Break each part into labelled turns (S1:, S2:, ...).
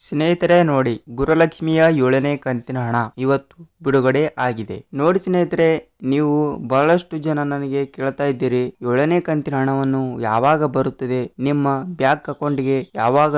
S1: ಸ್ನೇಹಿತರೆ ನೋಡಿ, ಗುರುಲಕ್ಷ್ಮಿಯ ಏಳನೇ ಕಂತಿನ ಹಣ ಇವತ್ತು ಬಿಡುಗಡೆ ಆಗಿದೆ. ನೋಡಿ ಸ್ನೇಹಿತರೆ, ನೀವು ಬಹಳಷ್ಟು ಜನ ನನಗೆ ಕೇಳ್ತಾ ಇದ್ದೀರಿ, ಏಳನೇ ಕಂತಿನ ಹಣವನ್ನು ಯಾವಾಗ ಬರುತ್ತದೆ, ನಿಮ್ಮ ಬ್ಯಾಂಕ್ ಅಕೌಂಟ್ಗೆ ಯಾವಾಗ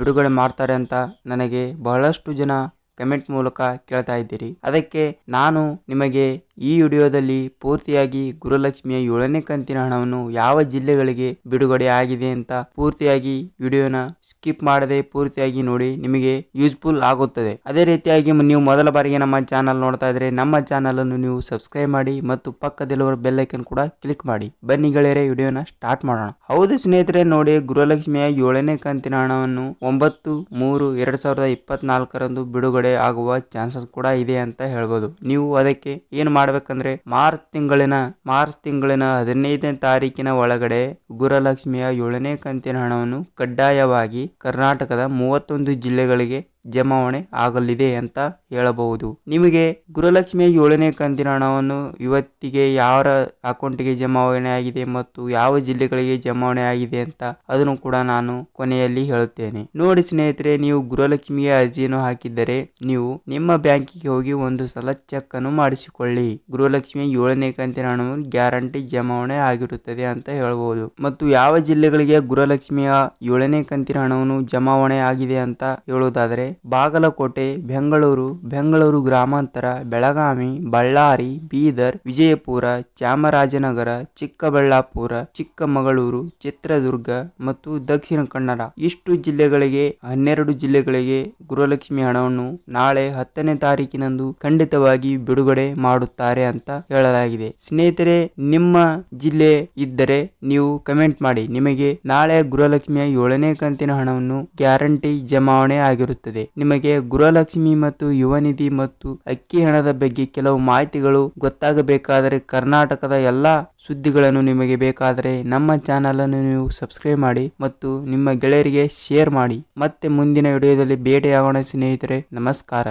S1: ಬಿಡುಗಡೆ ಮಾಡ್ತಾರೆ ಅಂತ ನನಗೆ ಬಹಳಷ್ಟು ಜನ ಕಮೆಂಟ್ ಮೂಲಕ ಕೇಳ್ತಾ ಇದ್ದೀರಿ. ಅದಕ್ಕೆ ನಾನು ನಿಮಗೆ ಈ ವಿಡಿಯೋದಲ್ಲಿ ಪೂರ್ತಿಯಾಗಿ ಗುರುಲಕ್ಷ್ಮಿಯ ಏಳನೇ ಕಂತಿನ ಹಣವನ್ನು ಯಾವ ಜಿಲ್ಲೆಗಳಿಗೆ ಬಿಡುಗಡೆ ಆಗಿದೆ ಅಂತ ಪೂರ್ತಿಯಾಗಿ ವಿಡಿಯೋನ ಸ್ಕಿಪ್ ಮಾಡದೆ ಪೂರ್ತಿಯಾಗಿ ನೋಡಿ ನಿಮಗೆ ಯೂಸ್ಫುಲ್ ಆಗುತ್ತದೆ. ಅದೇ ರೀತಿಯಾಗಿ ನೀವು ಮೊದಲ ಬಾರಿಗೆ ನಮ್ಮ ಚಾನಲ್ ನೋಡ್ತಾ ಇದ್ರೆ ನಮ್ಮ ಚಾನಲ್ ಅನ್ನು ನೀವು ಸಬ್ಸ್ಕ್ರೈಬ್ ಮಾಡಿ ಮತ್ತು ಪಕ್ಕದಲ್ಲಿರುವ ಬೆಲ್ಲೈಕನ್ ಕೂಡ ಕ್ಲಿಕ್ ಮಾಡಿ. ಬನ್ನಿ ಗೆಳೆಯರೆ, ವಿಡಿಯೋನ ಸ್ಟಾರ್ಟ್ ಮಾಡೋಣ. ಹೌದು ಸ್ನೇಹಿತರೆ, ನೋಡಿ ಗುರುಲಕ್ಷ್ಮಿಯ ಏಳನೇ ಕಂತಿನ ಹಣವನ್ನು ಒಂಬತ್ತು ಮೂರು ಎರಡ್ ಸಾವಿರದ ಇಪ್ಪತ್ನಾಲ್ಕರಂದು ಬಿಡುಗಡೆ ಆಗುವ ಚಾನ್ಸಸ್ ಕೂಡ ಇದೆ ಅಂತ ಹೇಳ್ಬೋದು. ನೀವು ಅದಕ್ಕೆ ಏನ್ ಮಾಡ್ಬೇಕಂದ್ರೆ ಮಾರ್ಚ್ ತಿಂಗಳಿನ ಮಾರ್ಚ್ ತಿಂಗಳಿನ ಹದಿನೈದನೇ ತಾರೀಕಿನ ಒಳಗಡೆ ಗುರುಲಕ್ಷ್ಮಿಯ ಏಳನೇ ಕಂತಿನ ಹಣವನ್ನು ಕಡ್ಡಾಯವಾಗಿ ಕರ್ನಾಟಕದ ಮೂವತ್ತೊಂದು ಜಿಲ್ಲೆಗಳಿಗೆ ಜಮಾವಣೆ ಆಗಲಿದೆ ಅಂತ ಹೇಳಬಹುದು. ನಿಮಗೆ ಗೃಹಲಕ್ಷ್ಮಿಯ ಏಳನೇ ಕಂತಿನ ಹಣವನ್ನು ಇವತ್ತಿಗೆ ಯಾರ ಅಕೌಂಟ್ಗೆ ಜಮಾವಣೆ ಆಗಿದೆ ಮತ್ತು ಯಾವ ಜಿಲ್ಲೆಗಳಿಗೆ ಜಮಾವಣೆ ಆಗಿದೆ ಅಂತ ಅದನ್ನು ಕೂಡ ನಾನು ಕೊನೆಯಲ್ಲಿ ಹೇಳುತ್ತೇನೆ. ನೋಡಿ ಸ್ನೇಹಿತರೆ, ನೀವು ಗೃಹಲಕ್ಷ್ಮಿಗೆ ಅರ್ಜಿಯನ್ನು ಹಾಕಿದ್ದರೆ ನೀವು ನಿಮ್ಮ ಬ್ಯಾಂಕಿಗೆ ಹೋಗಿ ಒಂದು ಸಲ ಚೆಕ್ ಅನ್ನು ಮಾಡಿಸಿಕೊಳ್ಳಿ. ಗೃಹಲಕ್ಷ್ಮಿಯ ಏಳನೇ ಕಂತಿನ ಹಣವನ್ನು ಗ್ಯಾರಂಟಿ ಜಮಾವಣೆ ಆಗಿರುತ್ತದೆ ಅಂತ ಹೇಳಬಹುದು. ಮತ್ತು ಯಾವ ಜಿಲ್ಲೆಗಳಿಗೆ ಗೃಹಲಕ್ಷ್ಮಿಯ ಏಳನೇ ಕಂತಿನ ಹಣವನ್ನು ಜಮಾವಣೆ ಆಗಿದೆ ಅಂತ ಹೇಳುವುದಾದರೆ ಬಾಗಲಕೋಟೆ, ಬೆಂಗಳೂರು ಬೆಂಗಳೂರು ಗ್ರಾಮಾಂತರ, ಬೆಳಗಾವಿ, ಬಳ್ಳಾರಿ, ಬೀದರ್, ವಿಜಯಪುರ, ಚಾಮರಾಜನಗರ, ಚಿಕ್ಕಬಳ್ಳಾಪುರ, ಚಿಕ್ಕಮಗಳೂರು, ಚಿತ್ರದುರ್ಗ ಮತ್ತು ದಕ್ಷಿಣ ಕನ್ನಡ. ಇಷ್ಟು ಜಿಲ್ಲೆಗಳಿಗೆ, ಹನ್ನೆರಡು ಜಿಲ್ಲೆಗಳಿಗೆ ಗೃಹಲಕ್ಷ್ಮಿ ಹಣವನ್ನು ನಾಳೆ ಹತ್ತನೇ ತಾರೀಕಿನಂದು ಖಂಡಿತವಾಗಿ ಬಿಡುಗಡೆ ಮಾಡುತ್ತಾರೆ ಅಂತ ಹೇಳಲಾಗಿದೆ. ಸ್ನೇಹಿತರೆ, ನಿಮ್ಮ ಜಿಲ್ಲೆ ಇದ್ದರೆ ನೀವು ಕಮೆಂಟ್ ಮಾಡಿ. ನಿಮಗೆ ನಾಳೆ ಗೃಹಲಕ್ಷ್ಮಿಯ ಏಳನೇ ಕಂತಿನ ಹಣವನ್ನು ಗ್ಯಾರಂಟಿ ಜಮಾವಣೆ ಆಗಿರುತ್ತದೆ. ನಿಮಗೆ ಗೃಹಲಕ್ಷ್ಮಿ ಮತ್ತು ಯುವನಿಧಿ ಮತ್ತು ಅಕ್ಕಿ ಹಣದ ಬಗ್ಗೆ ಕೆಲವು ಮಾಹಿತಿಗಳು ಗೊತ್ತಾಗಬೇಕಾದರೆ ಕರ್ನಾಟಕದ ಎಲ್ಲಾ ಸುದ್ದಿಗಳನ್ನು ನಿಮಗೆ ಬೇಕಾದರೆ ನಮ್ಮ ಚಾನಲ್ ಅನ್ನು ನೀವು ಸಬ್ಸ್ಕ್ರೈಬ್ ಮಾಡಿ ಮತ್ತು ನಿಮ್ಮ ಗೆಳೆಯರಿಗೆ ಶೇರ್ ಮಾಡಿ. ಮತ್ತೆ ಮುಂದಿನ ವಿಡಿಯೋದಲ್ಲಿ ಭೇಟಿಯಾಗೋಣ ಸ್ನೇಹಿತರೆ, ನಮಸ್ಕಾರ.